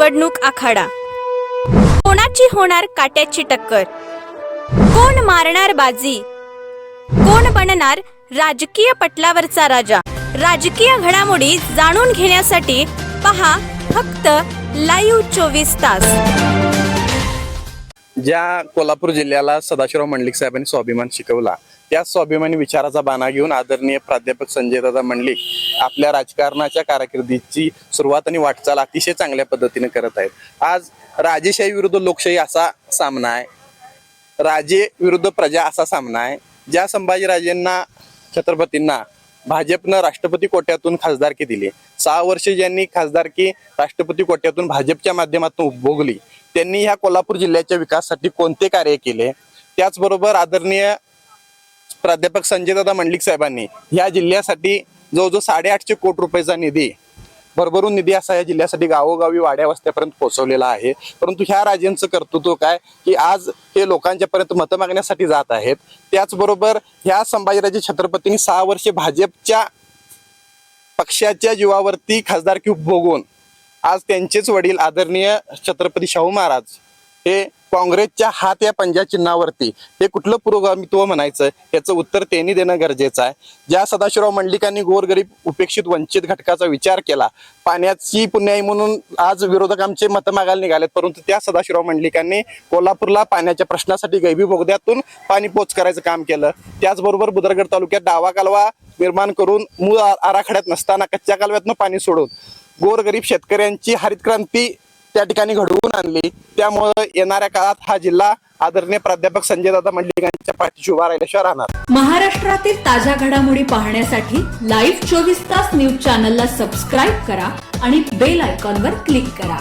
निवडणूक आखाडा. कोणाची होणार काट्याची टक्कर? कोण मारणार बाजी? कोण बनणार राजकीय पटलावरचा राजा? राजकीय घडामोडी जाणून घेण्यासाठी पहा फक्त लाईव्ह चोवीस तास. ज्या कोल्हापूर जिल्ह्याला सदाशिवराव मंडलिक साहेबांनी स्वाभिमान शिकवला त्या स्वाभिमानी विचाराचा बाणा घेऊन आदरणीय प्राध्यापक संजय दादा मंडलिक आपल्या राजकारणाच्या कारकिर्दीची सुरुवात आणि वाटचाल अतिशय चांगल्या पद्धतीने करत आहेत. आज राजेशाही विरुद्ध लोकशाही असा सामना आहे. राजे विरुद्ध प्रजा असा सामना आहे. ज्या संभाजीराजेंना छत्रपतींना भाजपनं राष्ट्रपती कोट्यातून खासदारकी दिली. सहा वर्षे ज्यांनी खासदारकी राष्ट्रपती कोट्यातून भाजपच्या माध्यमातून उपभोगली त्यांनी ह्या कोल्हापूर जिल्ह्याच्या विकासासाठी कोणते कार्य केले? त्याचबरोबर आदरणीय प्राध्यापक संजयदादा मंडलिक साहेबांनी ह्या जिल्ह्यासाठी जवळजवळ साडेआठशे कोटी रुपयाचा निधी भरभरून निधी असा या जिल्ह्यासाठी गावोगावी वाड्या वस्त्यापर्यंत पोहोचवलेला आहे. परंतु ह्या राजांचं कर्तृत्व काय? की आज हे लोकांच्या पर्यंत मतं मागण्यासाठी जात आहेत. त्याचबरोबर ह्या संभाजीराजे छत्रपतींनी सहा वर्षे भाजपच्या पक्षाच्या जीवावरती खासदारकी उपभोगून आज त्यांचेच वडील आदरणीय छत्रपती शाहू महाराज हे काँग्रेसच्या हात या पंजा चिन्हावरती. हे कुठलं पुरोगामित्व म्हणायचं? याचं उत्तर त्यांनी देणं गरजेचं आहे. ज्या सदाशिवराव मंडलिकांनी गोरगरीब उपेक्षित वंचित घटकाचा विचार केला पाण्याची पुण्याई म्हणून आज विरोधक आमचे मतं मागायला निघालेत परंतु त्या सदाशिवराव मंडलिकांनी कोल्हापूरला पाण्याच्या प्रश्नासाठी गैबी बोगद्यातून पाणी पोच करायचं काम केलं. त्याचबरोबर बुदरगड तालुक्यात डावा कालवा निर्माण करून मूळ आराखड्यात नसताना कच्च्या कालव्यातनं पाणी सोडून गोरगरीब शेतकऱ्यांची हरित क्रांती त्या ठिकाणी घडवून आणली. त्यामुळं येणाऱ्या काळात हा जिल्हा आदरणीय प्राध्यापक संजय दादा मंडलिकांच्या पाठीशी उभा राहिल्याशिवाय राहणार. महाराष्ट्रातील ताज्या घडामोडी पाहण्यासाठी लाईव्ह चोवीस तास न्यूज चॅनलला सबस्क्राईब करा आणि बेल आयकॉनवर क्लिक करा.